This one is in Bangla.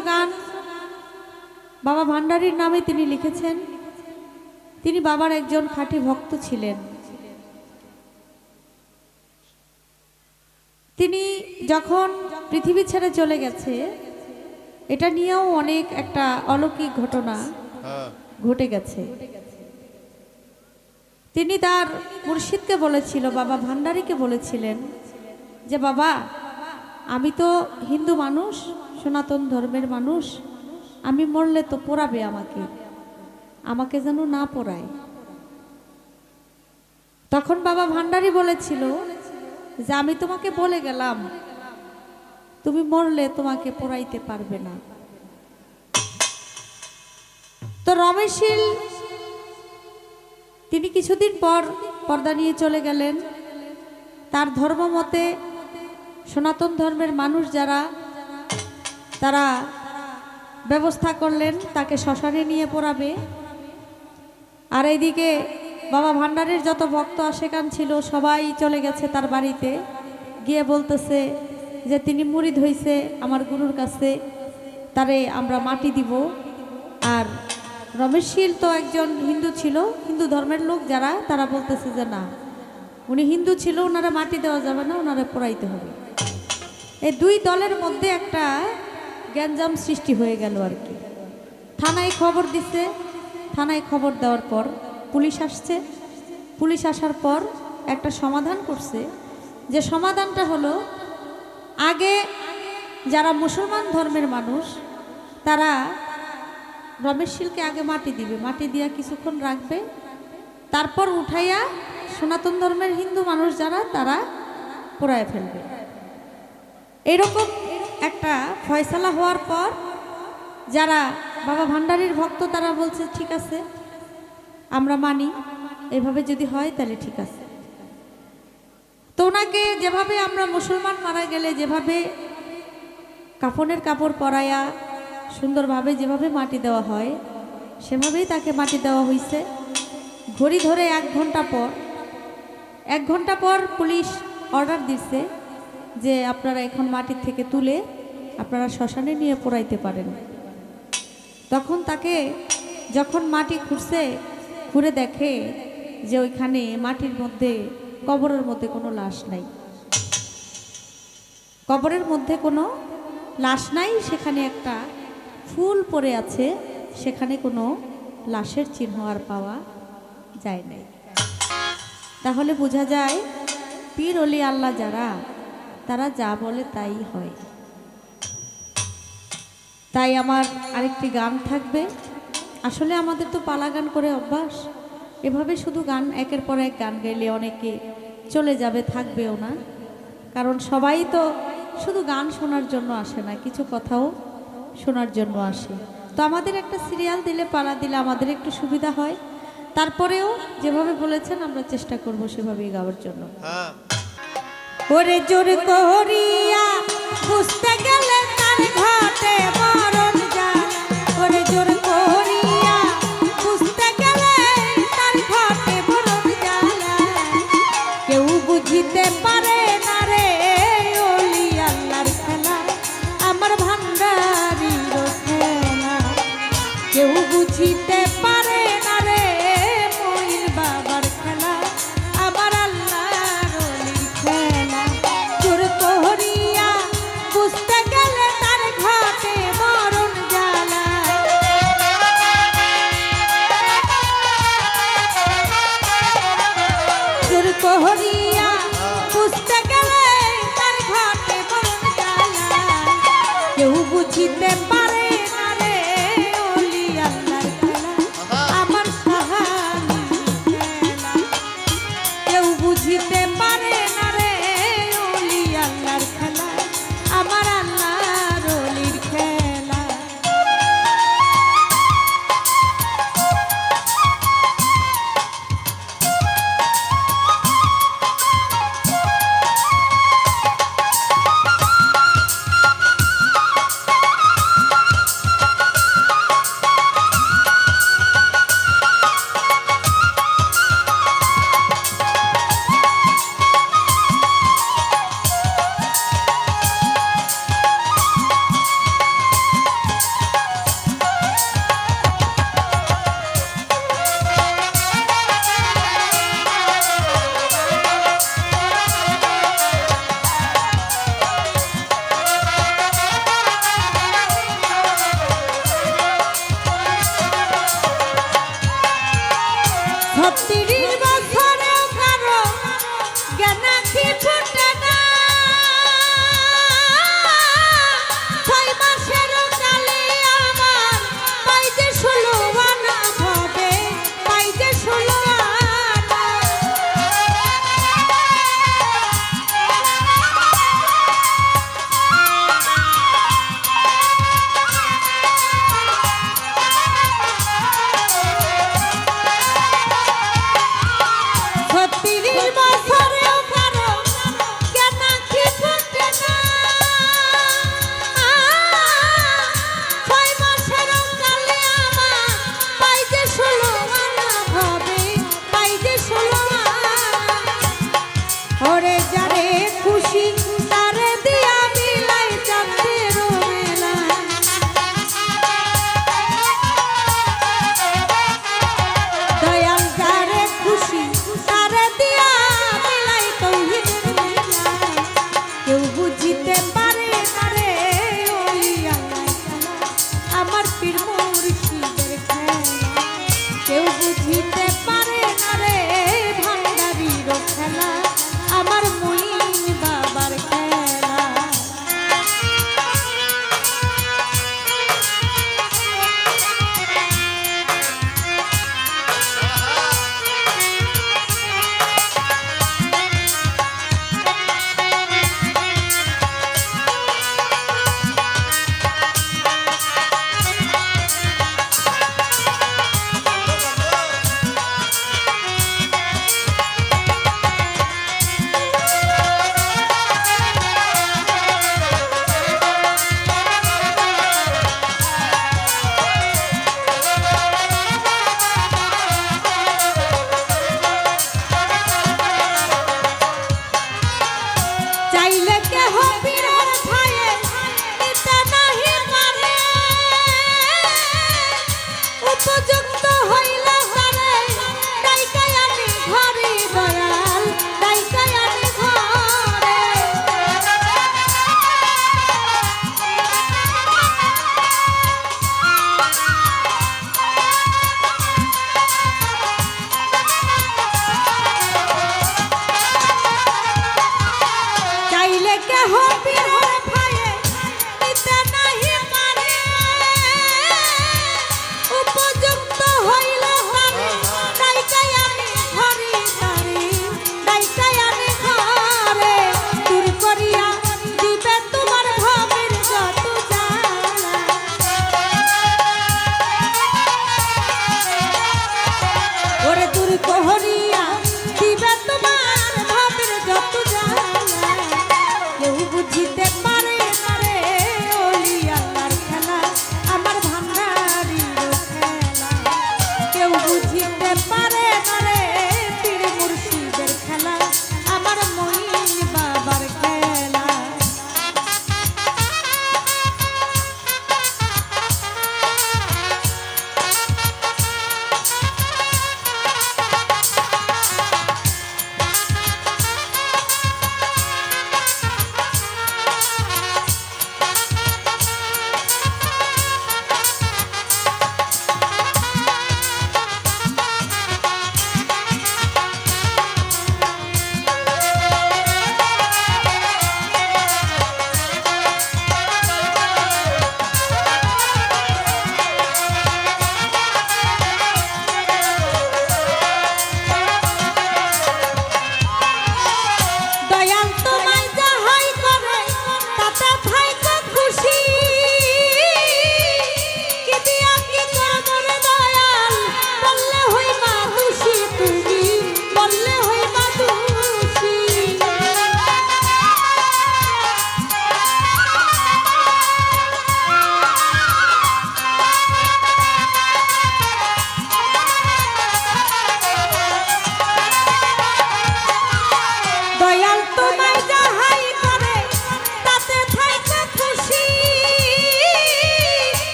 গান বাবা ভান্ডারীর নামে তিনি লিখেছেন। তিনি বাবার একজন খাঁটি ভক্ত ছিলেন। তিনি যখন পৃথিবী ছেড়ে চলে গেছে এটা নিয়েও অনেক একটা অলৌকিক ঘটনা হ্যাঁ। ঘটে গেছে। তিনি তার মুর্শিদকে বলেছিল বাবা ভান্ডারীকে বলেছিলেন যে বাবা আমি তো হিন্দু মানুষ, সনাতন ধর্মের মানুষ, আমি মরলে তো পোড়াবে আমাকে। আমাকে যেন না পোড়ায়। তখন বাবা ভান্ডারি বলেছিল যে, আমি তোমাকে বলে গেলাম, তুমি মরলে তোমাকে পোড়াইতে পারবে না। তো রমেশশীল তিনি কিছুদিন পর পর্দা নিয়ে চলে গেলেন। তার ধর্ম মতে সনাতন ধর্মের মানুষ যারা, তারা ব্যবস্থা করলেন, তাকে শ্মশানে নিয়ে পড়াবে। আর এইদিকে বাবা ভান্ডারের যত ভক্ত আশেকান ছিল, সবাই চলে গেছে তার বাড়িতে। গিয়ে বলতেছে যে, তিনি মুড়িদ হইছে আমার গুরুর কাছে, তারে আমরা মাটি দিব। আর রমেশ শীল তো একজন হিন্দু ছিল, হিন্দু ধর্মের লোক যারা, তারা বলতেছে যে, না, উনি হিন্দু ছিল ওনারা মাটি দেওয়া যাবে না ওনারা পোড়াইতে হবে। এই দুই দলের মধ্যে একটা গ্যাঞ্জাম সৃষ্টি হয়ে গেল আর কি। থানায় খবর দিছে, থানায় খবর দেওয়ার পর পুলিশ আসছে। পুলিশ আসার পর একটা সমাধান করছে। যে সমাধানটা হলো, আগে যারা মুসলমান ধর্মের মানুষ, তারা রমেশ শিলকে আগে মাটি দিবে। মাটি দিয়া কিছুক্ষণ রাখবে। তারপর উঠাইয়া সনাতন ধর্মের হিন্দু মানুষ যারা, তারা পোড়ায় ফেলবে। এরকম একটা ফয়সালা হওয়ার পর যারা বাবা ভান্ডারীর ভক্ত, তারা বলছে, ঠিক আছে, আমরা মানি। এভাবে যদি হয়, তাহলে ঠিক আছে। তো ওনাকে যেভাবে আমরা মুসলমান মারা গেলে, যেভাবে কাফনের কাপড় পরায়া, সুন্দরভাবে যেভাবে মাটি দেওয়া হয়, সেভাবেই তাকে মাটি দেওয়া হয়েছে ঘড়ি ধরে এক ঘণ্টা পর, এক ঘণ্টা পর পুলিশ অর্ডার দিচ্ছে যে আপনারা এখন মাটির থেকে তুলে আপনারা শ্মশানে নিয়ে পোড়াইতে পারেন। তখন তাকে যখন মাটি খুঁড়ছে, খুঁড়ে দেখে যে ওইখানে মাটির মধ্যে, কবরের মধ্যে কোনো লাশ নাই। কবরের মধ্যে কোনো লাশ নাই, সেখানে একটা ফুল পড়ে আছে, সেখানে কোনো লাশের চিহ্ন আর পাওয়া যায় নাই। তাহলে বোঝা যায়, পীর অলি আল্লাহ যারা তারা যা বলে তাই হয়। তাই আমার আরেকটি গান থাকবে। আসলে আমাদের তো পালা গান করে অভ্যাস। এভাবে শুধু গান, একের পর এক গান গাইলে অনেকে চলে যাবে, থাকবেও না। কারণ সবাই তো শুধু গান শোনার জন্য আসে না, কিছু কথাও শোনার জন্য আসে। তো আমাদের একটা সিরিয়াল দিলে, পালা দিলে আমাদের একটু সুবিধা হয়। তারপরেও যেভাবে বলেছেন, আমরা চেষ্টা করব সেভাবেই গাওয়ার জন্য। হ্যাঁ। ওরে জোর করিয়া বুঝতে